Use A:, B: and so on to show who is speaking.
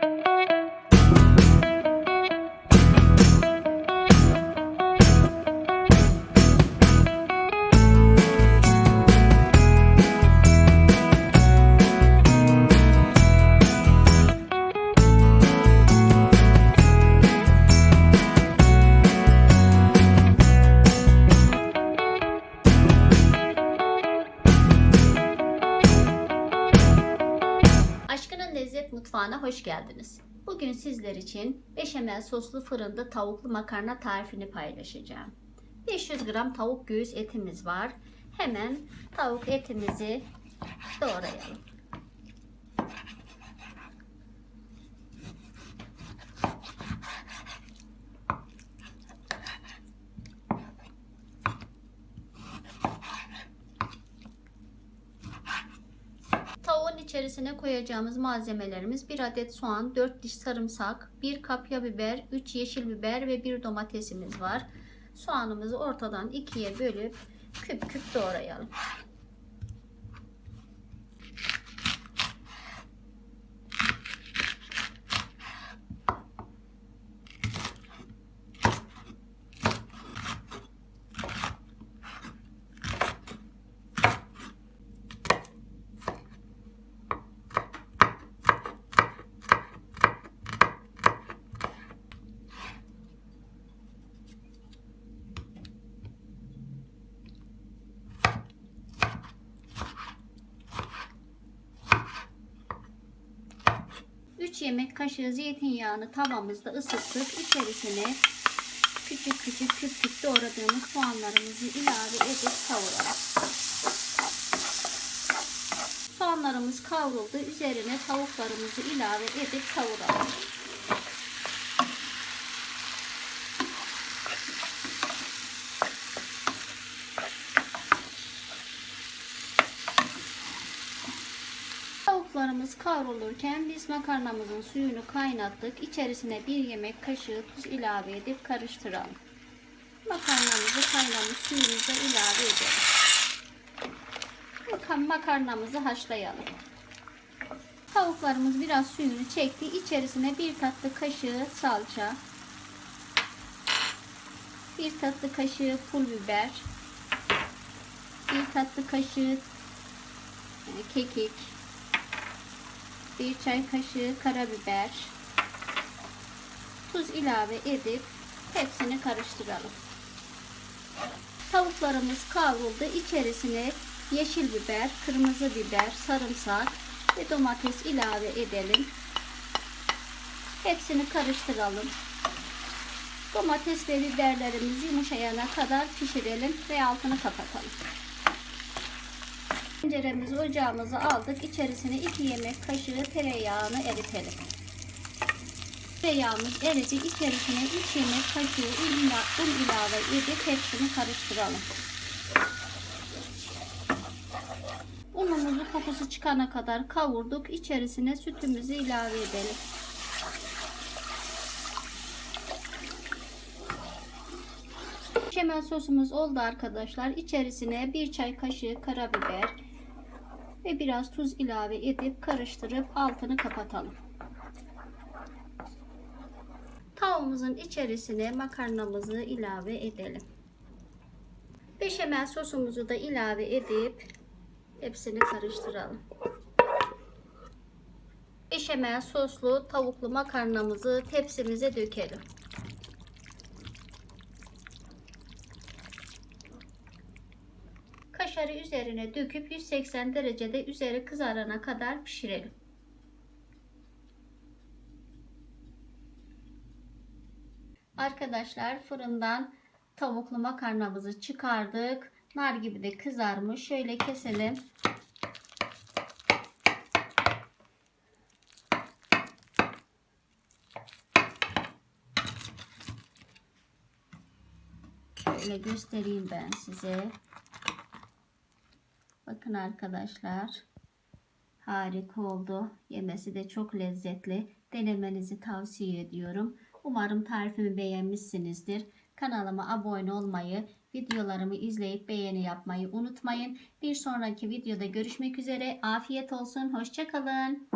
A: thank you Aşkının Lezzet Mutfağı'na hoş geldiniz. Bugün sizler için beşamel soslu fırında tavuklu makarna tarifini paylaşacağım. 500 gram tavuk göğüs etimiz var. Hemen tavuk etimizi doğrayalım. İçerisine koyacağımız malzemelerimiz 1 adet soğan, 4 diş sarımsak, 1 kapya biber, 3 yeşil biber ve 1 domatesimiz var. Soğanımızı ortadan ikiye bölüp küp küp doğrayalım. Üç yemek kaşığı zeytinyağını tavamızda ısıttık. İçerisine küçük küçük küp küp doğradığımız soğanlarımızı ilave edip kavuralım. Soğanlarımız kavruldu. Üzerine tavuklarımızı ilave edip kavuralım. Tavuklarımız kavrulurken biz makarnamızın suyunu kaynattık. İçerisine bir yemek kaşığı tuz ilave edip karıştıralım. Makarnamızı kaynamış suyumuza ilave edelim. Bakın makarnamızı haşlayalım. Tavuklarımız biraz suyunu çekti. İçerisine bir tatlı kaşığı salça, bir tatlı kaşığı pul biber, bir tatlı kaşığı e, kekik, bir çay kaşığı karabiber, tuz ilave edip hepsini karıştıralım. Tavuklarımız kavruldu. İçerisine yeşil biber, kırmızı biber, sarımsak ve domates ilave edelim. Hepsini karıştıralım. Domates ve biberlerimiz yumuşayana kadar pişirelim ve altını kapatalım. Tenceremizi ocağımıza aldık. İçerisine 2 yemek kaşığı tereyağını eritelim. Tereyağımız eridi. İçerisine 3 yemek kaşığı un ila- un ilave edip hepsini karıştıralım. Unumuzun kokusu çıkana kadar kavurduk. İçerisine sütümüzü ilave edelim. Şemel sosumuz oldu arkadaşlar. İçerisine bir çay kaşığı karabiber ve biraz tuz ilave edip karıştırıp altını kapatalım. Tavuğumuzun içerisine makarnamızı ilave edelim. Beşamel sosumuzu da ilave edip hepsini karıştıralım. Beşamel soslu tavuklu makarnamızı tepsimize dökelim. Kaşarı üzerine döküp 180 derecede üzeri kızarana kadar pişirelim. Arkadaşlar fırından tavuklu makarnamızı çıkardık. Nar gibi de kızarmış. Şöyle keselim. Şöyle göstereyim ben size. Bakın arkadaşlar. Harika oldu. Yemesi de çok lezzetli. Denemenizi tavsiye ediyorum. Umarım tarifimi beğenmişsinizdir. Kanalıma abone olmayı, videolarımı izleyip beğeni yapmayı unutmayın. Bir sonraki videoda görüşmek üzere. Afiyet olsun. Hoşçakalın.